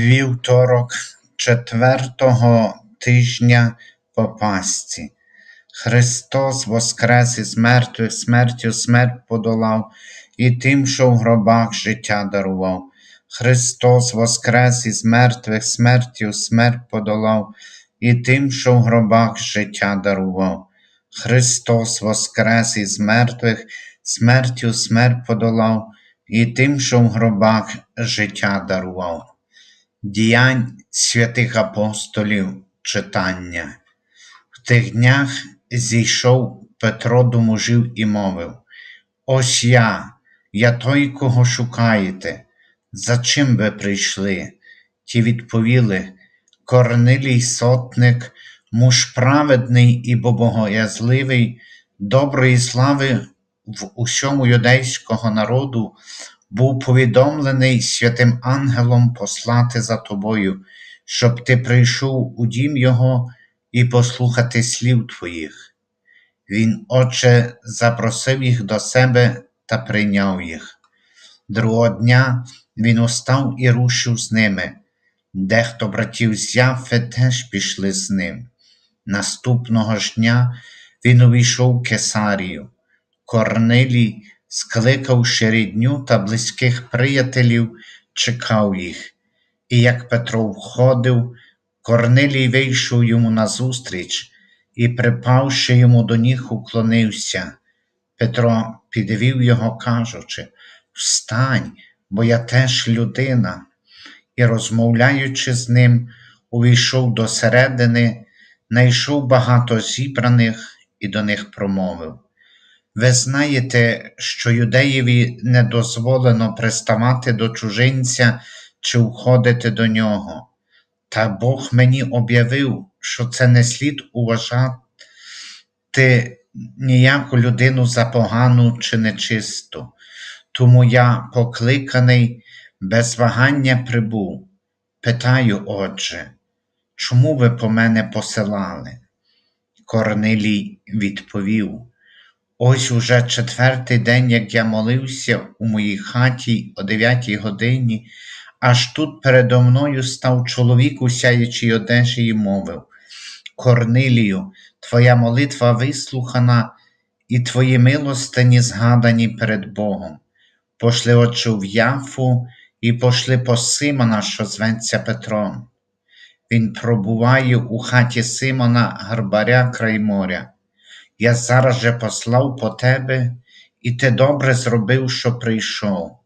Вівторок четвертого тижня по Пасці. Христос воскрес із мертвих, смертю смерть подолав, і тим, що в гробах життя дарував. Христос воскрес із мертвих, смертю смерть подолав, і тим, що в гробах життя дарував. Христос воскрес із мертвих, смертю смерть подолав, і тим, що в гробах життя дарував. Діянь святих апостолів читання. В тих днях зійшов Петро до мужів і мовив: Ось я, я той, кого шукаєте. За чим ви прийшли? Ті відповіли: Корнилій сотник, муж праведний і богоязливий, доброї слави в усьому юдейського народу, був повідомлений святим ангелом послати за тобою, щоб ти прийшов у дім його і послухати слів твоїх. Він, Отче, запросив їх до себе та прийняв їх. Другого дня він устав і рушив з ними. Дехто братів з Яфи теж пішли з ним. Наступного ж дня він увійшов в Кесарію. Корнилій, скликавши рідню та близьких приятелів, чекав їх. І як Петро входив, Корнилій вийшов йому назустріч і, припавши йому до ніг, уклонився. Петро підвів його, кажучи: Встань, бо я теж людина. І, розмовляючи з ним, увійшов до середини, знайшов багато зібраних і до них промовив. Ви знаєте, що юдеєві не дозволено приставати до чужинця чи входити до нього, та Бог мені об'явив, що це не слід уважати ніяку людину за погану чи нечисту. Тому я, покликаний, без вагання прибув. Питаю, отже, чому ви по мене посилали? Корнилій відповів: Ось уже четвертий день, як я молився у моїй хаті о дев'ятій годині, аж тут передо мною став чоловік у сяючій одежі і мовив: Корнилію, твоя молитва вислухана, і твої милостині згадані перед Богом. Пошли отче в Яфу і пошли по Симона, що зветься Петром. Він пробуває у хаті Симона Гарбаря край моря. Я зараз же послав по тебе, і ти добре зробив, що прийшов.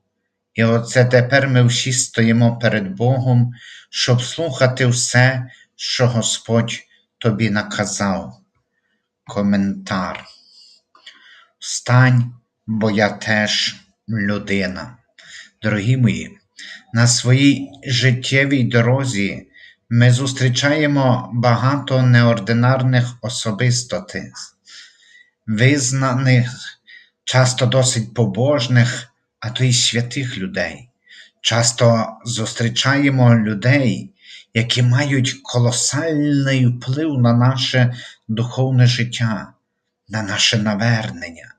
І оце тепер ми всі стоїмо перед Богом, щоб слухати все, що Господь тобі наказав. Коментар. Встань, бо я теж людина. Дорогі мої, на своїй життєвій дорозі ми зустрічаємо багато неординарних особистостей, визнаних, часто досить побожних, а то й святих людей. Часто зустрічаємо людей, які мають колосальний вплив на наше духовне життя, на наше навернення.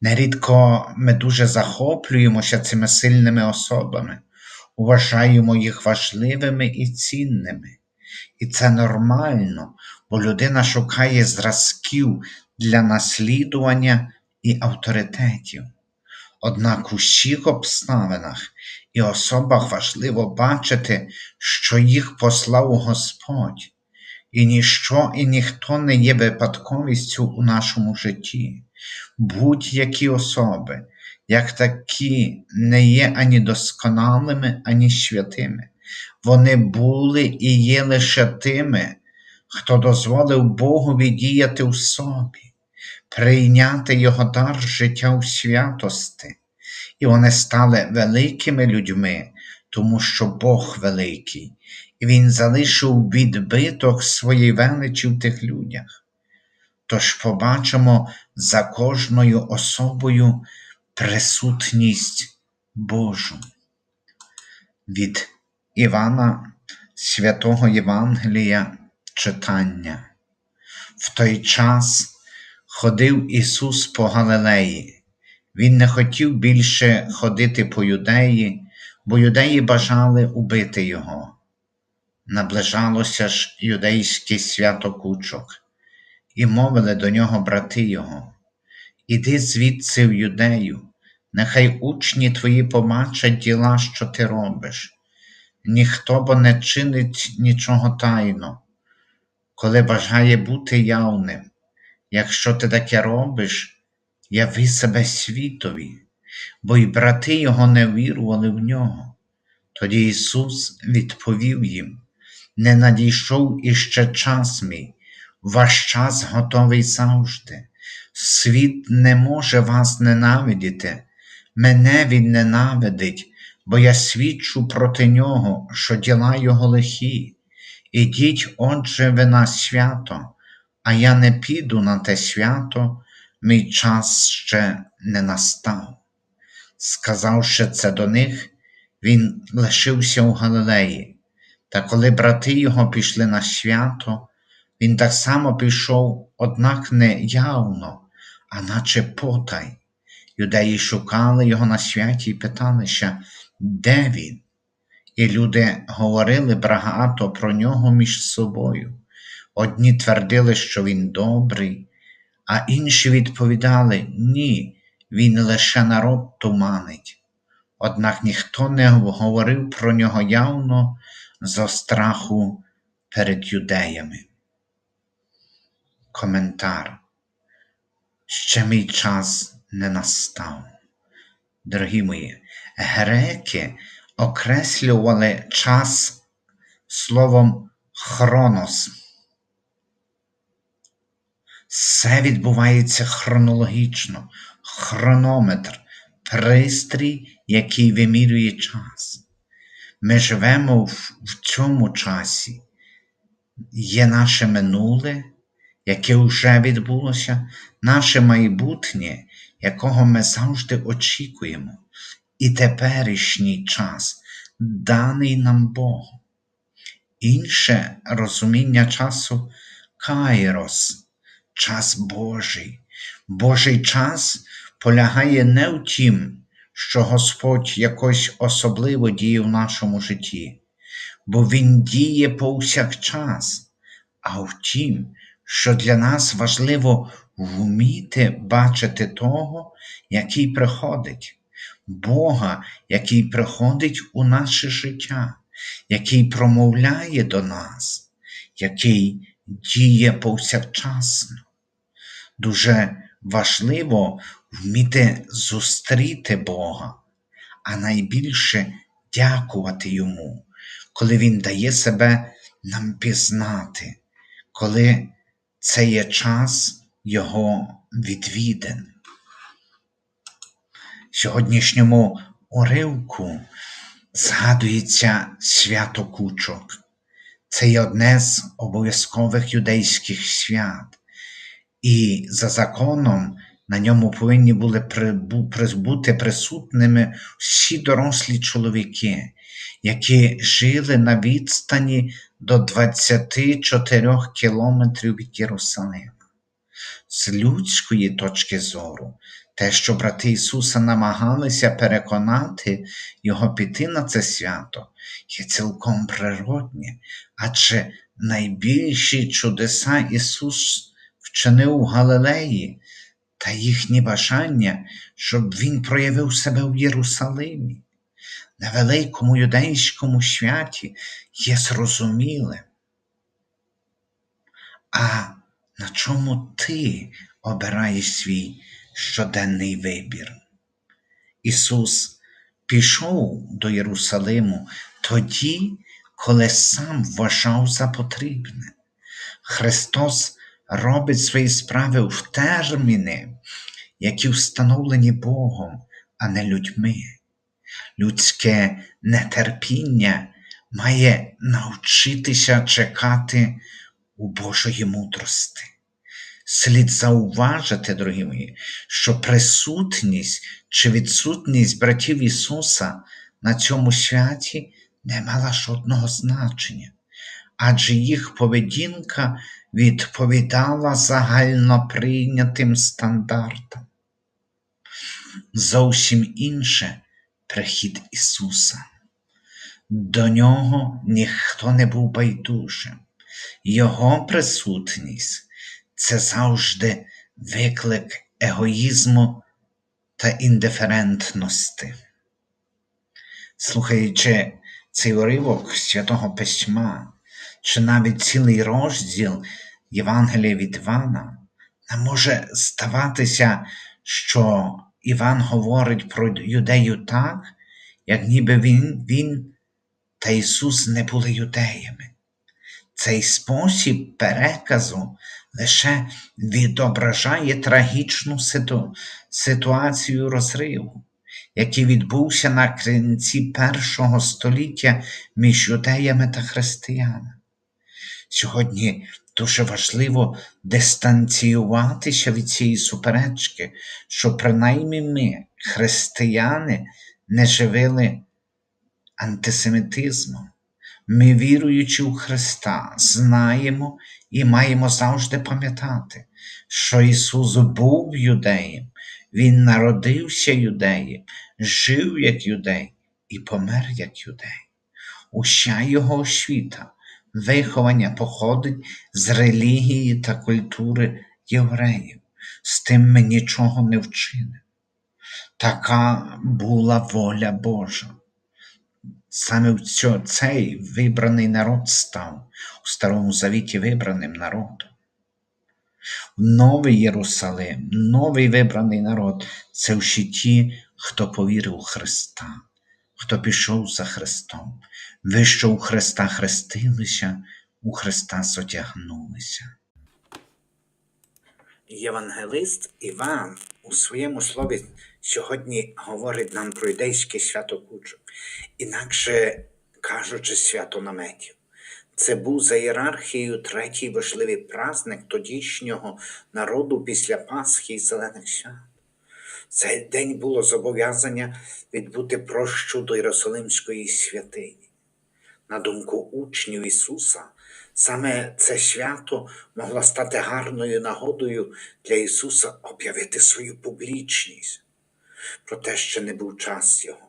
Нерідко ми дуже захоплюємося цими сильними особами, вважаємо їх важливими і цінними. І це нормально, бо людина шукає зразків для наслідування і авторитетів. Однак у всіх обставинах і особах важливо бачити, що їх послав Господь, і ніщо і ніхто не є випадковістю у нашому житті. Будь-які особи, як такі, не є ані досконалими, ані святими. Вони були і є лише тими, хто дозволив Богові діяти в собі, прийняти Його дар життя у святости, і вони стали великими людьми, тому що Бог великий, і Він залишив відбиток своєї величі в тих людях. Тож побачимо за кожною особою присутність Божу. Від Івана Святого Євангелія читання. В той час ходив Ісус по Галилеї. Він не хотів більше ходити по юдеї, бо юдеї бажали убити Його. Наближалося ж юдейське свято кучок, і мовили до нього брати його Іди звідси в юдею, нехай учні твої побачать діла, що ти робиш. Ніхто бо не чинить нічого тайно, коли бажає бути явним. Якщо ти таке робиш, яви себе світові, бо й брати його не вірували в нього. Тоді Ісус відповів їм: Не надійшов іще час мій, ваш час готовий завжди. Світ не може вас ненавидіти, мене він ненавидить, бо я свідчу проти нього, що діла його лихі. Ідіть, отже, ви на свято, а я не піду на те свято, мій час ще не настав. Сказавши це до них, він лишився у Галилеї. Та коли брати його пішли на свято, він так само пішов, однак не явно, а наче потай. Юдеї шукали його на святі і питалися, де він? І люди говорили багато про нього між собою. Одні твердили, що він добрий, а інші відповідали ні, він лише народ туманить. Однак ніхто не говорив про нього явно зо страху перед юдеями. Коментар. Ще мій час не настав. Дорогі мої, греки окреслювали час словом хронос. Все відбувається хронологічно, хронометр, пристрій, який вимірює час. Ми живемо в, в цьому часі. Є наше минуле, яке вже відбулося, наше майбутнє, якого ми завжди очікуємо, і теперішній час, даний нам Богом. Інше розуміння часу кайрос, час Божий. Божий час полягає не в тім, що Господь якось особливо діє в нашому житті, бо Він діє повсякчас, а в тім, що для нас важливо вміти бачити того, який приходить, Бога, який приходить у наше життя, який промовляє до нас, який діє повсякчасно. Дуже важливо вміти зустріти Бога, а найбільше дякувати Йому, коли Він дає себе нам пізнати, коли це є час Його відвідин. Сьогоднішньому уривку згадується свято кучок. Це є одне з обов'язкових юдейських свят, і за законом на ньому повинні були бути присутними всі дорослі чоловіки, які жили на відстані до 24 кілометрів від Єрусалима. З людської точки зору, те, що брати Ісуса намагалися переконати Його піти на це свято, є цілком природнє, адже найбільші чудеса Ісус вчинив у Галилеї та їхні бажання, щоб Він проявив себе в Єрусалимі на великому юдейському святі є зрозумілим. А на чому ти обираєш свій щоденний вибір? Ісус пішов до Єрусалиму тоді, коли сам вважав за потрібне. Христос робить свої справи в терміни, які встановлені Богом, а не людьми людське нетерпіння має навчитися чекати у Божої мудрости. Слід зауважити, дорогі мої, що присутність чи відсутність братів Ісуса на цьому святі не мала жодного значення, адже їх поведінка відповідала загально прийнятим стандартам. Зовсім інше прихід Ісуса. До нього ніхто не був байдужим. Його присутність це завжди виклик егоїзму та індиферентності. Слухаючи цей уривок Святого Письма, чи навіть цілий розділ Євангелія від Івана, нам може здаватися, що Іван говорить про юдею так, як ніби він, він та Ісус не були юдеями. Цей спосіб переказу лише відображає трагічну ситу... ситуацію розриву, який відбувся на кінці першого століття між юдеями та християнами. Сьогодні дуже важливо дистанціюватися від цієї суперечки, що принаймні ми, християни, не живили антисемітизмом. Ми, віруючи у Христа, знаємо і маємо завжди пам'ятати, що Ісус був юдеєм, Він народився юдеєм, жив як юдей і помер як юдей. Уся його освіта, виховання походить з релігії та культури євреїв. З тим ми нічого не вчинимо. Така була воля Божа. Саме цей вибраний народ став у Старому Завіті вибраним народом. Новий Єрусалим, новий вибраний народ це всі ті, хто повірив у Христа, хто пішов за Христом. Ви, що у Христа хрестилися, у Христа зодягнулися. Євангелист Іван у своєму слові сьогодні говорить нам про юдейське свято Куджу, інакше кажучи, свято наметів. Це був за ієрархією третій важливий праздник тодішнього народу після Пасхи і Зелених свят. Цей день було зобов'язання відбути прощу до Єрусалимської святині. На думку учнів Ісуса, саме це свято могло стати гарною нагодою для Ісуса об'явити свою публічність. Проте ще не був час його.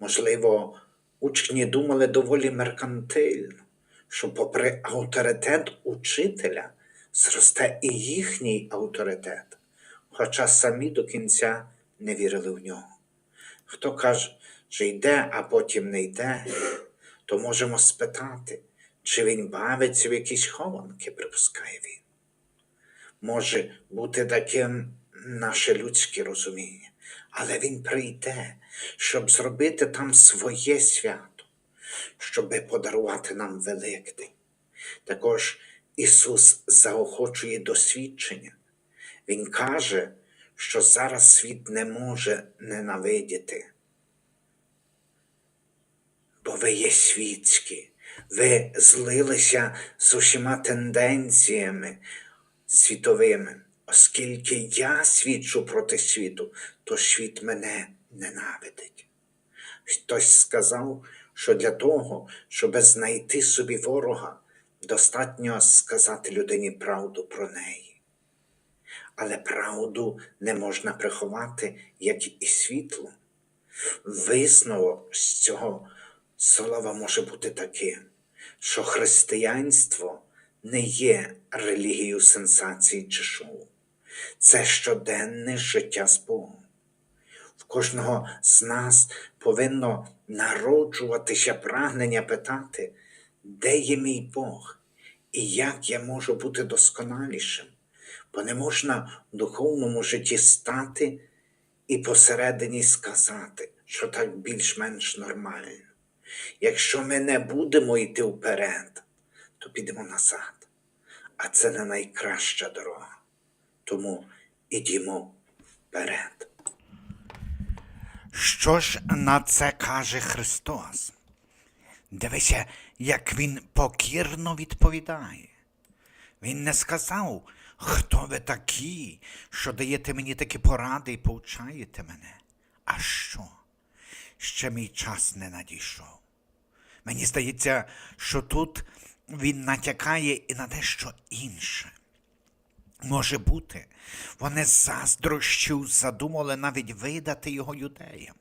Можливо, учні думали доволі меркантильно, що, попри авторитет учителя, зросте і їхній авторитет, хоча самі до кінця не вірили в нього. Хто каже, що йде, а потім не йде, то можемо спитати, чи він бавиться в якісь хованки, припускає він. Може бути таким наше людське розуміння, але він прийде, щоб зробити там своє свято, щоби подарувати нам Великдень. Також Ісус заохочує досвідчення. Він каже, що зараз світ не може ненавидіти, бо ви є світські, ви злилися з усіма тенденціями світовими. Оскільки я свідчу проти світу, то світ мене ненавидить. Хтось сказав, що для того, щоб знайти собі ворога, достатньо сказати людині правду про неї. Але правду не можна приховати, як і світло. Висновок з цього слова може бути таким, що християнство не є релігією сенсацій чи шоу. Це щоденне життя з Богом. В кожного з нас повинно народжуватися прагнення питати, де є мій Бог і як я можу бути досконалішим, бо не можна в духовному житті стати і посередині сказати, що так більш-менш нормально. Якщо ми не будемо йти вперед, то підемо назад. А це не найкраща дорога. Тому ідімо вперед. Що ж на це каже Христос? Дивися, як Він покірно відповідає. Він не сказав, хто ви такі, що даєте мені такі поради і повчаєте мене. А що? Ще мій час не надійшов. Мені здається, що тут він натякає і на дещо інше. Може бути, вони з заздрощів задумали навіть видати його юдеям.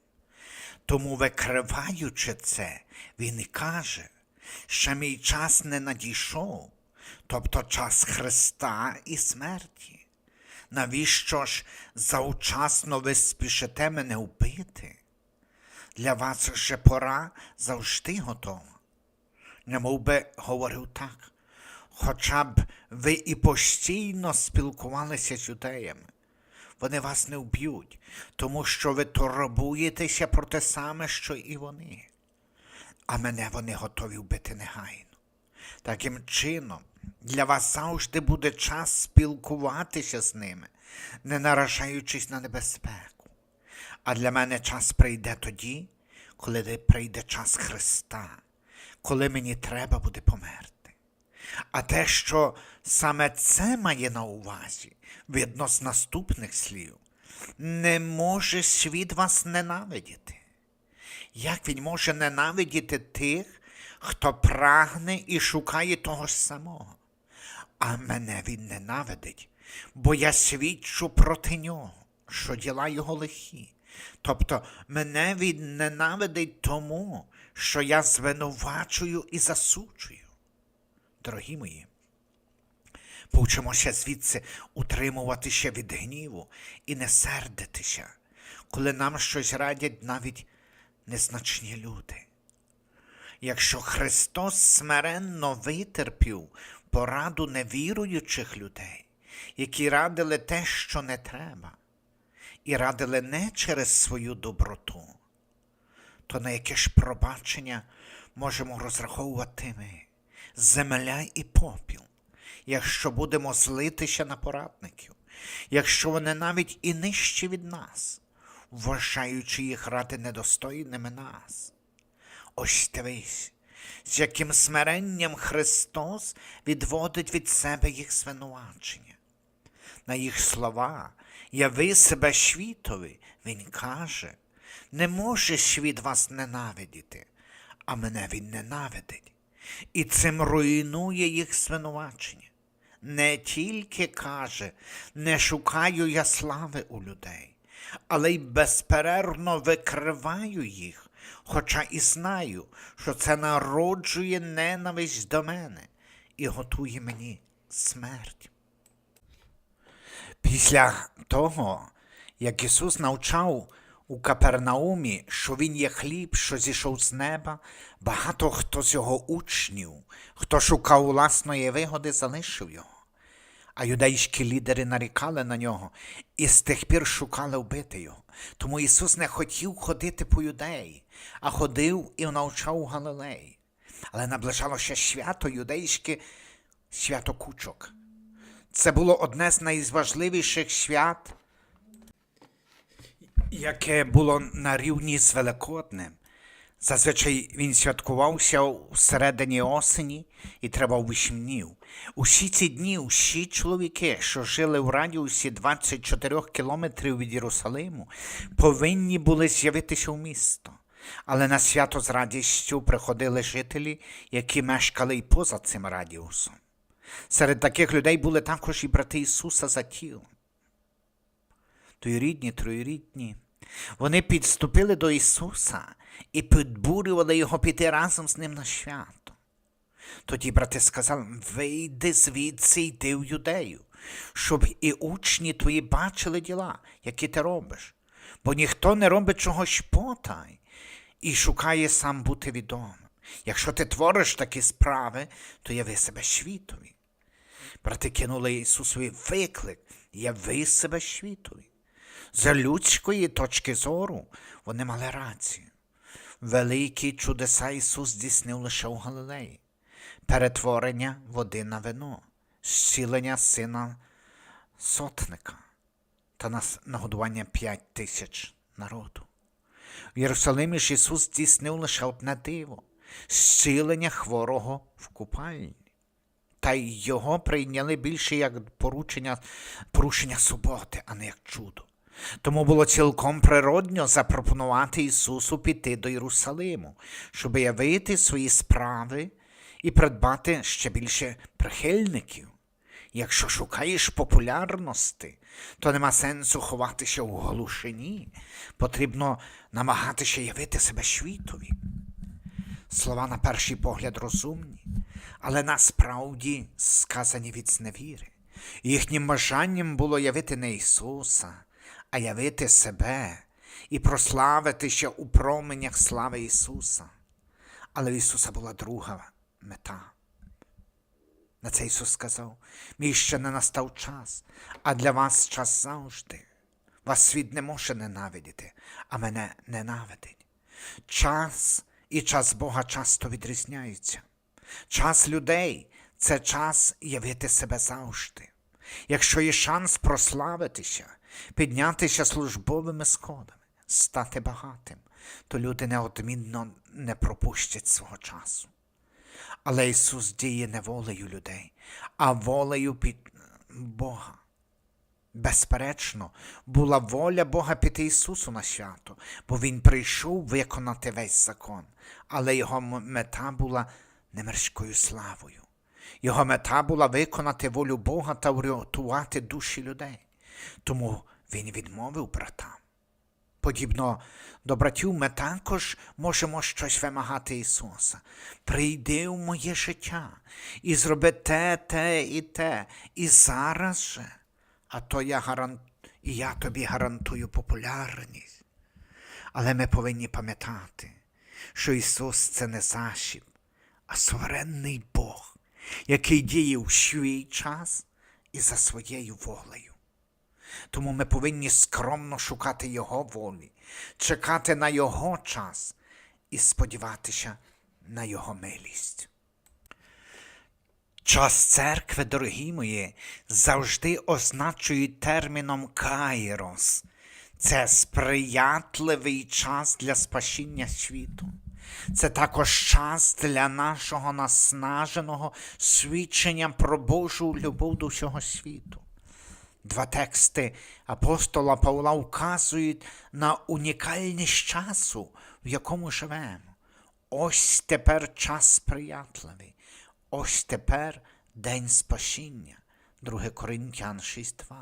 Тому, викриваючи це, він і каже, що мій час не надійшов, тобто час Христа і смерті. Навіщо ж завчасно ви спішите мене вбити? Для вас ще пора завжди готова. Немов би говорив так, хоча б ви і постійно спілкувалися з юдеями. Вони вас не вб'ють, тому що ви турбуєтеся про те саме, що і вони. А мене вони готові вбити негайно. Таким чином, для вас завжди буде час спілкуватися з ними, не наражаючись на небезпеку. А для мене час прийде тоді, коли прийде час Христа, коли мені треба буде померти. А те, що саме це має на увазі, видно з наступних слів, не може світ вас ненавидіти. Як він може ненавидіти тих, хто прагне і шукає того ж самого? А мене він ненавидить, бо я свідчу проти нього, що діла його лихі. Тобто мене він ненавидить тому, що я звинувачую і засуджую. Дорогі мої, Повчимося звідси утримуватися від гніву і не сердитися, коли нам щось радять навіть незначні люди. Якщо Христос смиренно витерпів пораду невіруючих людей, які радили те, що не треба, і радили не через свою доброту, то на яке ж пробачення можемо розраховувати ми, земля і попіл, якщо будемо злитися на порадників, якщо вони навіть і нижчі від нас, вважаючи їх ради недостойними нас. Ось дивись, з яким смиренням Христос відводить від себе їх звинувачення. На їх слова яви себе світові, Він каже, не може світ вас ненавидіти, а мене він ненавидить. І цим руйнує їх звинувачення. Не тільки каже, не шукаю я слави у людей, але й безперервно викриваю їх, хоча і знаю, що це народжує ненависть до мене і готує мені смерть. Після того, як Ісус навчав у Капернаумі, що Він є хліб, що зійшов з неба, багато хто з його учнів, хто шукав власної вигоди, залишив його. А юдейські лідери нарікали на нього і з тих пір шукали вбити його. Тому Ісус не хотів ходити по юдеї, а ходив і навчав у Галилеї. Але наближалося свято юдейське свято кучок. Це було одне з найважливіших свят, яке було на рівні з Великоднем. Зазвичай він святкувався у середині осені і тривав вісім днів. Усі ці дні, усі чоловіки, що жили в радіусі 24 кілометрів від Єрусалиму, повинні були з'явитися в місто. Але на свято з радістю приходили жителі, які мешкали й поза цим радіусом. Серед таких людей були також і брати Ісуса за тілом. Троюрідні, троюрідні. Вони підступили до Ісуса і підбурювали його піти разом з ним на свято. Тоді брати сказали, вийди звідси йди в юдею, щоб і учні твої бачили діла, які ти робиш. Бо ніхто не робить чогось потай і шукає сам бути відомим. Якщо ти твориш такі справи, то яви себе світові. Брати кинули Ісусові виклик, яви себе світові. З людської точки зору вони мали рацію. Великі чудеса Ісус здійснив лише у Галилеї, перетворення води на вино, зцілення сина сотника та нагодування п'ять тисяч народу. В Єрусалимі ж Ісус здійснив лише одне диво зцілення хворого в купальні. Та й його прийняли більше як порушення, порушення суботи, а не як чудо. Тому було цілком природньо запропонувати Ісусу піти до Єрусалиму, щоб явити свої справи і придбати ще більше прихильників. Якщо шукаєш популярності, то нема сенсу ховатися у глушині. Потрібно намагатися явити себе світові. Слова на перший погляд розумні, але насправді сказані від зневіри. Їхнім бажанням було явити не Ісуса, а явити себе і прославитися у променях слави Ісуса. Але в Ісуса була друга мета. На це Ісус сказав: мій ще не настав час, а для вас час завжди. Вас світ не може ненавидіти, а мене ненавидить. Час і час Бога часто відрізняються. Час людей це час явити себе завжди. Якщо є шанс прославитися, піднятися службовими сходами, стати багатим, то люди неодмінно не пропустять свого часу. Але Ісус діє не волею людей, а волею під Бога. Безперечно, була воля Бога піти Ісусу на свято, бо Він прийшов виконати весь закон, але Його мета була не мирською славою. Його мета була виконати волю Бога та врятувати душі людей. Тому Він відмовив братам. Подібно до братів, ми також можемо щось вимагати Ісуса. Прийди в моє життя і зроби те, те і те, і зараз же. А то я гаран... і я тобі гарантую популярність. Але ми повинні пам'ятати, що Ісус це не засіб, а суверенний Бог, який діє у свій час і за своєю волею. Тому ми повинні скромно шукати Його волі, чекати на Його час і сподіватися на Його милість. Час церкви, дорогі мої, завжди означують терміном кайрос. Це сприятливий час для спасіння світу. Це також час для нашого наснаженого свідчення про Божу любов до всього світу. Два тексти апостола Павла вказують на унікальність часу, в якому живемо. Ось тепер час сприятливий, ось тепер день спасіння. 2 Коринтян 6.2.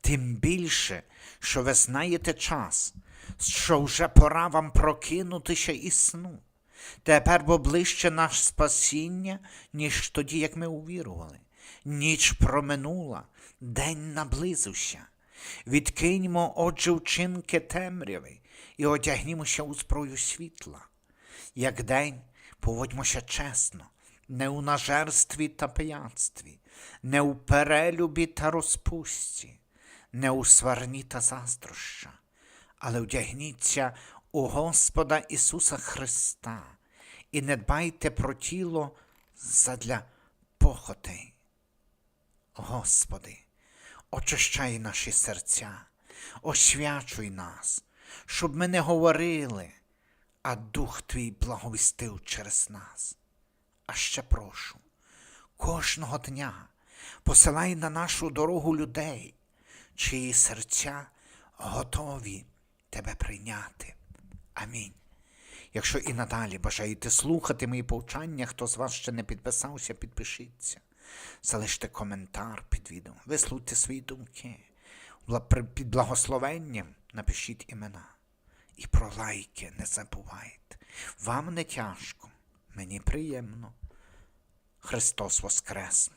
Тим більше, що ви знаєте час, що вже пора вам прокинутися і сну. Тепер бо ближче наш спасіння, ніж тоді, як ми увірували. Ніч проминула, день наблизився. Відкиньмо, отже, вчинки темряви і одягнімося у зброю світла. Як день поводьмося чесно, не у нажерстві та пияцтві, не у перелюбі та розпусті, не у сварні та заздроща, але вдягніться у Господа Ісуса Христа і не дбайте про тіло задля похотей. Господи, очищай наші серця, освячуй нас, щоб ми не говорили, а Дух Твій благовістив через нас. А ще прошу, кожного дня посилай на нашу дорогу людей, чиї серця готові Тебе прийняти. Амінь. Якщо і надалі бажаєте слухати мої повчання, хто з вас ще не підписався, підпишіться. Залиште коментар під відео, вислухайте свої думки. Під благословенням напишіть імена. І про лайки не забувайте. Вам не тяжко, мені приємно. Христос Воскрес!